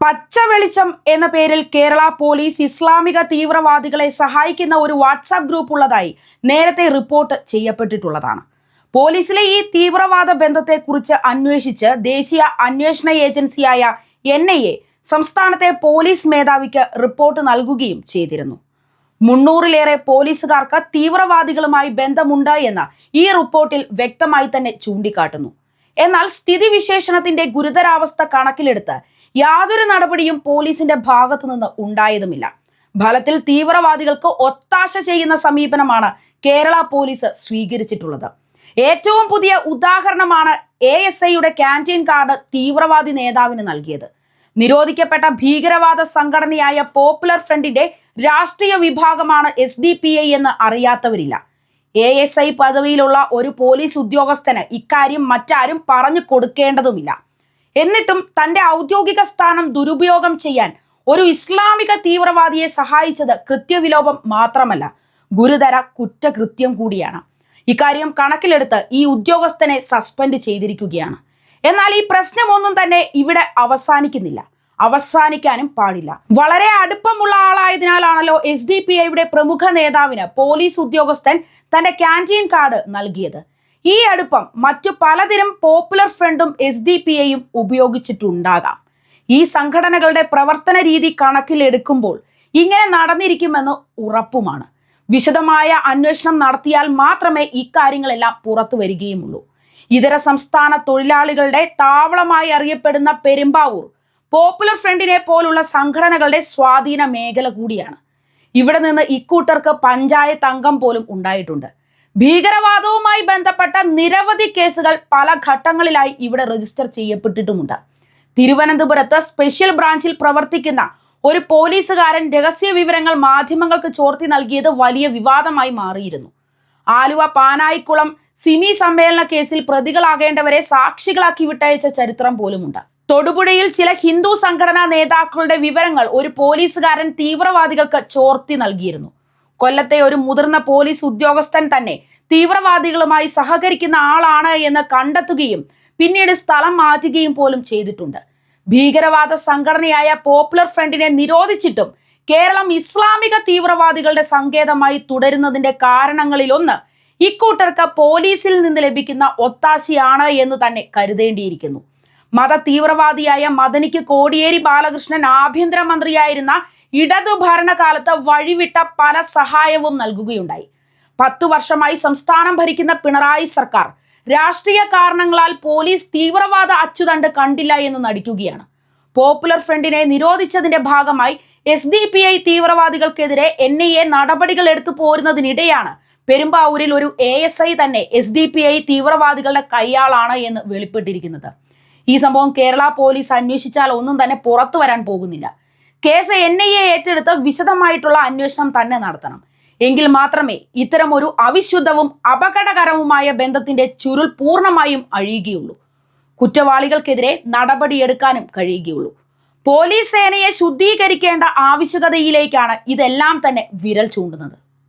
പച്ച വെളിച്ചം എന്ന പേരിൽ കേരള പോലീസ് ഇസ്ലാമിക തീവ്രവാദികളെ സഹായിക്കുന്ന ഒരു വാട്സാപ്പ് ഗ്രൂപ്പ് ഉള്ളതായി നേരത്തെ റിപ്പോർട്ട് ചെയ്യപ്പെട്ടിട്ടുള്ളതാണ്. പോലീസിലെ ഈ തീവ്രവാദ ബന്ധത്തെക്കുറിച്ച് അന്വേഷിച്ച് ദേശീയ അന്വേഷണ ഏജൻസിയായ എൻ ഐ എ സംസ്ഥാനത്തെ പോലീസ് മേധാവിക്ക് റിപ്പോർട്ട് നൽകുകയും ചെയ്തിരുന്നു. മുന്നൂറിലേറെ പോലീസുകാർക്ക് തീവ്രവാദികളുമായി ബന്ധമുണ്ട് എന്ന് ഈ റിപ്പോർട്ടിൽ വ്യക്തമായി തന്നെ ചൂണ്ടിക്കാട്ടുന്നു. എന്നാൽ സ്ഥിതിവിശേഷണത്തിന്റെ ഗുരുതരാവസ്ഥ കണക്കിലെടുത്ത് യാതൊരു നടപടിയും പോലീസിന്റെ ഭാഗത്തു നിന്ന് ഉണ്ടായതുമില്ല. ഫലത്തിൽ തീവ്രവാദികൾക്ക് ഒത്താശ ചെയ്യുന്ന സമീപനമാണ് കേരള പോലീസ് സ്വീകരിച്ചിട്ടുള്ളത്. ഏറ്റവും പുതിയ ഉദാഹരണമാണ് എ എസ് ഐയുടെ ക്യാന്റീൻ കാർഡ് തീവ്രവാദി നേതാവിന് നൽകിയത്. നിരോധിക്കപ്പെട്ട ഭീകരവാദ സംഘടനയായ പോപ്പുലർ ഫ്രണ്ടിന്റെ രാഷ്ട്രീയ വിഭാഗമാണ് എസ് ഡി പി ഐ എന്ന് അറിയാത്തവരില്ല. എ എസ് ഐ പദവിയിലുള്ള ഒരു പോലീസ് ഉദ്യോഗസ്ഥന് ഇക്കാര്യം മറ്റാരും പറഞ്ഞു കൊടുക്കേണ്ടതുമില്ല. എന്നിട്ടും തന്റെ ഔദ്യോഗിക സ്ഥാനം ദുരുപയോഗം ചെയ്യാൻ ഒരു ഇസ്ലാമിക തീവ്രവാദിയെ സഹായിച്ചത് കൃത്യവിലോപം മാത്രമല്ല ഗുരുതര കുറ്റകൃത്യം കൂടിയാണ്. ഇക്കാര്യം കണക്കിലെടുത്ത് ഈ ഉദ്യോഗസ്ഥനെ സസ്പെൻഡ് ചെയ്തിരിക്കുകയാണ്. എന്നാൽ ഈ പ്രശ്നമൊന്നും തന്നെ ഇവിടെ അവസാനിക്കുന്നില്ല. അവസാനിക്കാനും പാടില്ല. വളരെ അടുപ്പമുള്ള ആളായതിനാലാണല്ലോ എസ് ഡി പി ഐയുടെ പ്രമുഖ നേതാവിന് പോലീസ് ഉദ്യോഗസ്ഥൻ തന്റെ ക്യാന്റീൻ കാർഡ് നൽകിയത്. ഈ അടുപ്പം മറ്റു പലതിനും പോപ്പുലർ ഫ്രണ്ടും എസ് ഡി പി ഐയും ഉപയോഗിച്ചിട്ടുണ്ടാകാം. ഈ സംഘടനകളുടെ പ്രവർത്തന രീതി കണക്കിലെടുക്കുമ്പോൾ ഇങ്ങനെ നടന്നിരിക്കുമെന്ന് ഉറപ്പുമാണ്. വിശദമായ അന്വേഷണം നടത്തിയാൽ മാത്രമേ ഇക്കാര്യങ്ങളെല്ലാം പുറത്തു വരികയുമുള്ളൂ. ഇതര സംസ്ഥാന തൊഴിലാളികളുടെ താവളമായി അറിയപ്പെടുന്ന പെരുമ്പാവൂർ പോപ്പുലർ ഫ്രണ്ടിനെ പോലുള്ള സംഘടനകളുടെ സ്വാധീന മേഖല കൂടിയാണ്. ഇവിടെ നിന്ന് ഇക്കൂട്ടർക്ക് പഞ്ചായത്ത് അംഗം പോലും ഉണ്ടായിട്ടുണ്ട്. ഭീകരവാദവുമായി ബന്ധപ്പെട്ട നിരവധി കേസുകൾ പല ഘട്ടങ്ങളിലായി ഇവിടെ രജിസ്റ്റർ ചെയ്യപ്പെട്ടിട്ടുമുണ്ട്. തിരുവനന്തപുരത്ത് സ്പെഷ്യൽ ബ്രാഞ്ചിൽ പ്രവർത്തിക്കുന്ന ഒരു പോലീസുകാരൻ രഹസ്യ വിവരങ്ങൾ മാധ്യമങ്ങൾക്ക് ചോർത്തി നൽകിയത് വലിയ വിവാദമായി മാറിയിരുന്നു. ആലുവ പാനായിക്കുളം സിമി സമ്മേളന കേസിൽ പ്രതികളാകേണ്ടവരെ സാക്ഷികളാക്കി വിട്ടയച്ച ചരിത്രം പോലുമുണ്ട്. തൊടുപുഴയിൽ ചില ഹിന്ദു സംഘടനാ നേതാക്കളുടെ വിവരങ്ങൾ ഒരു പോലീസുകാരൻ തീവ്രവാദികൾക്ക് ചോർത്തി നൽകിയിരുന്നു. കൊല്ലത്തെ ഒരു മുതിർന്ന പോലീസ് ഉദ്യോഗസ്ഥൻ തന്നെ തീവ്രവാദികളുമായി സഹകരിക്കുന്ന ആളാണ് എന്ന് കണ്ടെത്തുകയും പിന്നീട് സ്ഥലം മാറ്റുകയും പോലും ചെയ്തിട്ടുണ്ട്. ഭീകരവാദ സംഘടനയായ പോപ്പുലർ ഫ്രണ്ടിനെ നിരോധിച്ചിട്ടും കേരളം ഇസ്ലാമിക തീവ്രവാദികളുടെ സങ്കേതമായി തുടരുന്നതിന്റെ കാരണങ്ങളിലൊന്ന് ഇക്കൂട്ടർക്ക് പോലീസിൽ നിന്ന് ലഭിക്കുന്ന ഒത്താശയാണ് എന്ന് തന്നെ കരുതേണ്ടിയിരിക്കുന്നു. മത തീവ്രവാദിയായ മദനിക്ക് കോടിയേരി ബാലകൃഷ്ണൻ ആഭ്യന്തരമന്ത്രിയായിരുന്ന ഇടതു ഭരണകാലത്ത് വഴിവിട്ട പല സഹായവും നൽകുകയുണ്ടായി. പത്തു വർഷമായി സംസ്ഥാനം ഭരിക്കുന്ന പിണറായി സർക്കാർ രാഷ്ട്രീയ കാരണങ്ങളാൽ പോലീസ് തീവ്രവാദ അച്ചുതണ്ട് കണ്ടില്ല എന്ന് നടിക്കുകയാണ്. പോപ്പുലർ ഫ്രണ്ടിനെ നിരോധിച്ചതിന്റെ ഭാഗമായി എസ് ഡി പി ഐ തീവ്രവാദികൾക്കെതിരെ എൻ ഐ എ നടപടികൾ എടുത്തു പോരുന്നതിനിടെയാണ് പെരുമ്പാവൂരിൽ ഒരു എ എസ് ഐ തന്നെ എസ് ഡി പി ഐ തീവ്രവാദികളുടെ കയ്യാളാണ് എന്ന് വെളിപ്പെട്ടിരിക്കുന്നത്. ഈ സംഭവം കേരള പോലീസ് അന്വേഷിച്ചാൽ ഒന്നും തന്നെ പുറത്തു വരാൻ പോകുന്നില്ല. കേസ് എൻ ഐ എ ഏറ്റെടുത്ത് വിശദമായിട്ടുള്ള അന്വേഷണം തന്നെ നടത്തണം. എങ്കിൽ മാത്രമേ ഇത്തരം ഒരു അവിശുദ്ധവും അപകടകരവുമായ ബന്ധത്തിന്റെ ചുരുൾ പൂർണമായും അഴിയുകയുള്ളൂ. കുറ്റവാളികൾക്കെതിരെ നടപടിയെടുക്കാനും കഴിയുകയുള്ളൂ. പോലീസ് സേനയെ ശുദ്ധീകരിക്കേണ്ട ആവശ്യകതയിലേക്കാണ് ഇതെല്ലാം തന്നെ വിരൽ ചൂണ്ടുന്നത്.